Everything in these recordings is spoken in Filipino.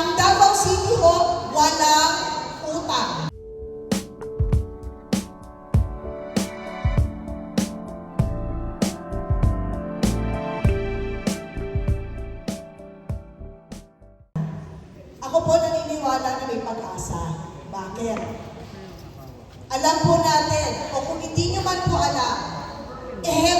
Ang Davao City ho, walang utang. Ako po naniniwala na may pag-asa. Bakit? Alam po natin, o kung hindi nyo man po alam, ehemplo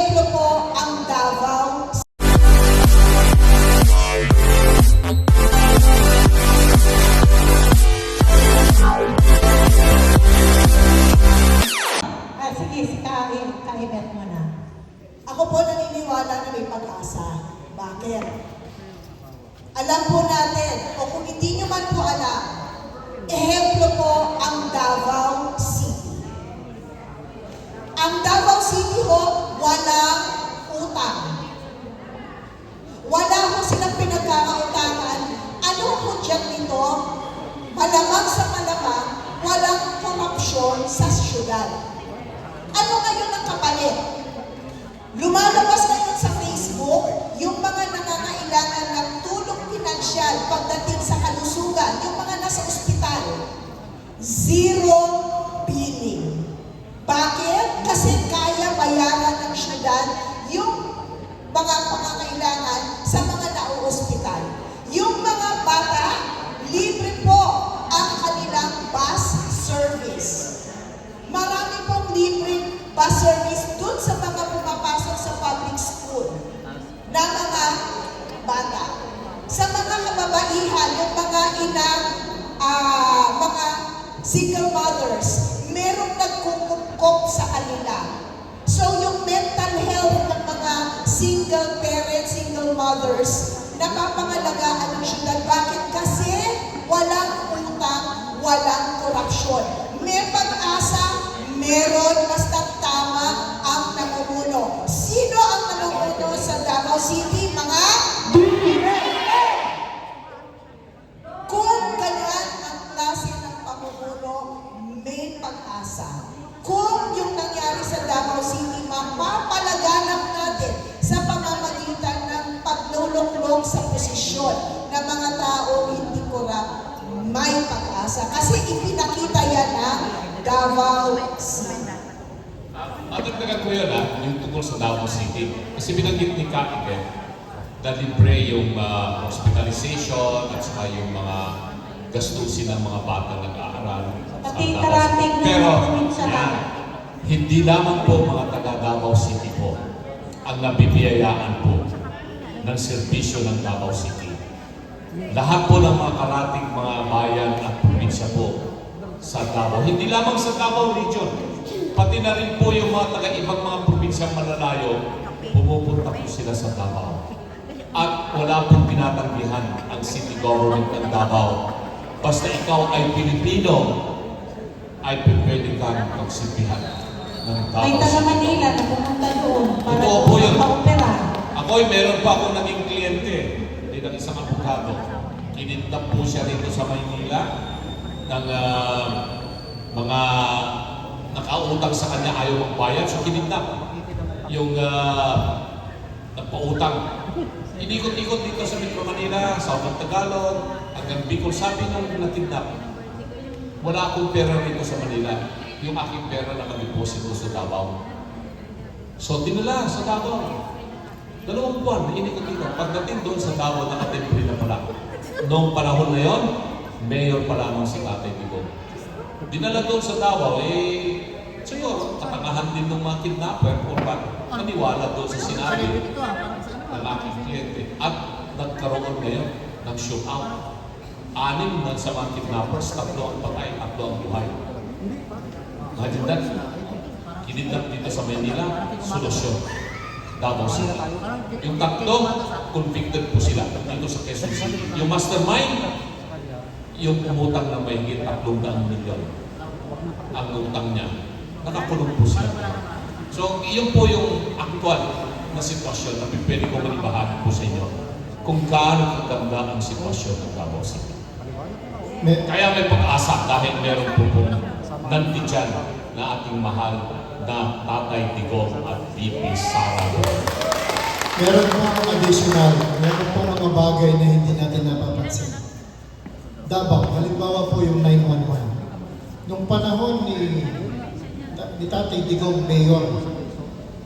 kapalit? Lumalabas ngayon sa Facebook yung mga nangangailangan ng tulong pinansyal pagdating sa kalusugan, yung mga nasa ospital. Zero billing. Bakit? Kasi mga inang, ah, mga single mothers, merong nagkukupkop sa kanila. So yung mental health ng mga single parents, single mothers, napapangalagaan ng syudad. Bakit? Davao City. At dagdagan ko yun ha, yung tungkol sa Davao City. Kasi binanggit ni Kakike na libre yung ah, hospitalization at saka yung mga gastusin ng mga bata nag-aaral. Pati karating na Pero, yan, hindi lamang po mga taga Davao City po ang nabibiyayaan po ng serbisyo ng Davao City. Lahat po ng mga karating mga bayan at probinsya po sa Davao. Hindi lamang sa Davao Region, pati na rin po yung mga taga-ibang mga probinsyang malalayo, pumupunta po sila sa Davao. At wala pong pinatanggihan ang city government ng Davao. Basta ikaw ay Pilipino, ay pwede kang magsilbihan ng Davao May taga. Manila na pumunta doon para Totoo po yun. pa-opera. Ako'y meron pa akong naging kliyente din ng isang abogado. Kinidnap po siya rito sa Maynila ng ah, mga nakautang sa kanya ayaw magbayad. So kinidnap yung uh, nagpautang. Inikot-ikot dito sa Metro Manila, Southern Tagalog, hanggang Bicol. Sabi nung nakidnap, wala akong pera rito sa Manila. Yung aking pera nakadeposito sa Davao. So, dinala sa Davao. Dalawang buwan, inikot-ikot. Pagdating doon sa Davao, nakatemple na pala. Noong panahon na yon, mayor pa lamang si Tatay Digong. Dinala doon sa Davao, eh, siguro, katangahan din ng mga kidnapper o ba't maniwala doon sa sinabi ng aking kliyente. At nagkaroon ngayon ng shootout. Anim na sa mga kidnappers, tatlo ang patay, tatlo ang buhay. Imagine that. Kinidnap dito sa Manila, solusyon. Davao City. Yung tatlo, convicted po sila dito sa Quezon City. Yung mastermind, yung umutang ng mahigit 300 milyon. Ang utang niya, nakakulong po sila. So, iyon po yung actual na sitwasyon na pwede ko manibahagi po sa inyo kung gaano kaganda ang sitwasyon ng Davao City. Kaya may pag-asa dahil meron po po nandyan na ating mahal na Tatay Digong at VP Sara. meron po additional. Meron po mga bagay na hindi natin napapansin. Davao, halimbawa po yung 911. Nung panahon ni, ni Tatay Digong Mayor,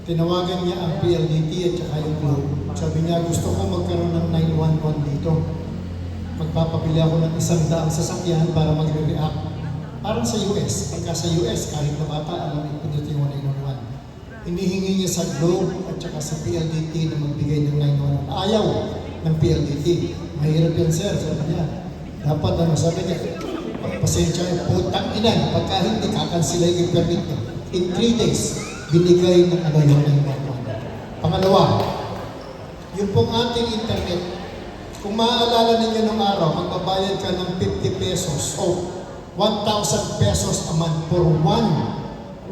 tinawagan niya ang PLDT at saka yung Globe. Sabi niya, gusto ko magkaroon ng 911 dito. Magpapabili ako ng isang daang sasakyan para magre-react. Parang sa US. Pagka sa US, kahit na bata, alam mo dito yung 911. Inihingi niya sa Globe at saka sa PLDT na magbigay ng 911. Ayaw ng PLDT. Mahirap yan, sir. Sabi niya. Dapat ano, sabi niya, pasensya yung putang ina, pagka hindi kakansila yung permit niya. In 3 days, binigay ng ano yung 911. Pangalawa, yung pong ating internet, kung maaalala ninyo nung araw, magbabayad ka ng 50 pesos o 1,000 pesos a month for 1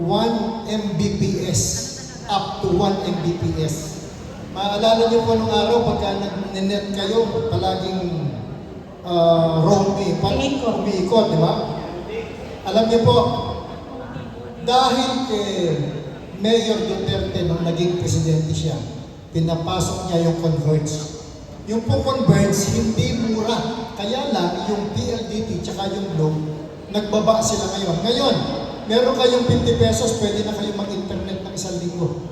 1 Mbps up to 1 Mbps. Maalala niyo po nung araw pagka nag-net kayo, palaging uh, roaming, pa- Umiikot. di ba? Alam niyo po, dahil kay Mayor Duterte nung naging presidente siya, pinapasok niya yung converge. Yung po converge, hindi mura. Kaya lang, yung PLDT tsaka yung Globe, nagbaba sila ngayon. Ngayon, meron kayong 50 pesos, pwede na kayo mag-internet ng isang linggo.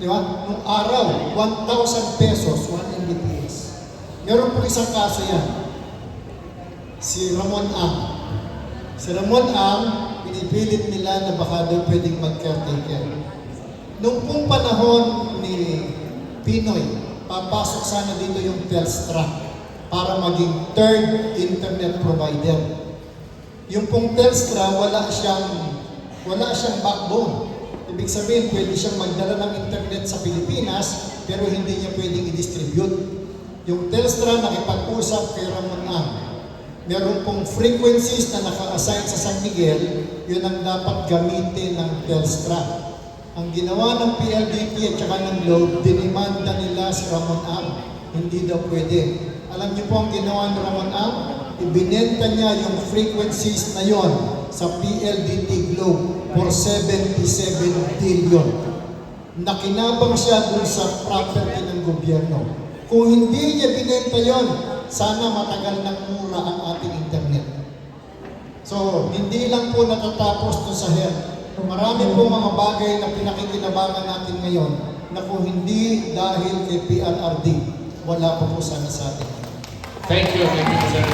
Di ba? Nung araw, 1,000 pesos, 1 Mbps. Meron po isang kaso yan. Si Ramon Ang. Si Ramon Ang, pinipilit nila na baka daw pwedeng mag-caretaker. Nung pong panahon ni Pinoy, papasok sana dito yung Telstra para maging third internet provider. Yung pong Telstra, wala siyang, wala siyang backbone. Ibig sabihin, pwede siyang magdala ng internet sa Pilipinas, pero hindi niya pwedeng i-distribute. Yung Telstra nakipag-usap kay Ramon Ang. Meron pong frequencies na naka-assign sa San Miguel, yun ang dapat gamitin ng Telstra. Ang ginawa ng PLDT at saka ng Globe, dinimanda nila si Ramon Ang. Hindi daw pwede. Alam niyo po ang ginawa ni Ramon Ang? Ibinenta niya yung frequencies na yon sa PLDT Globe for 77 billion. Nakinabang siya dun sa property ng gobyerno. Kung hindi niya binenta yon, sana matagal ng mura ang ating internet. So, hindi lang po natatapos to sa health. Marami po mga bagay na pinakikinabangan natin ngayon na kung hindi dahil kay PRRD, wala pa po sana sa atin. Thank you, thank you, sir.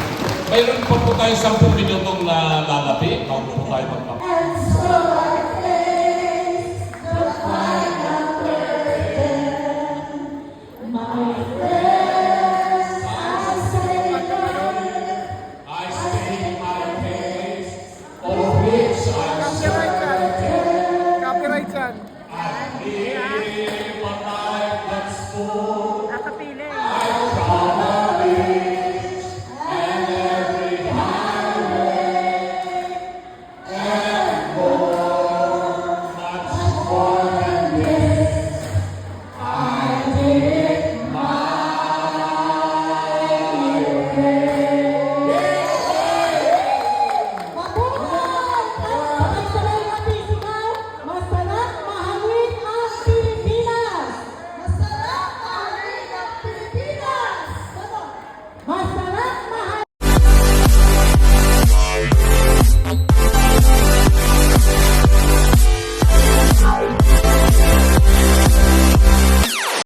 Mayroon pa po tayo 10 minutong na lalapi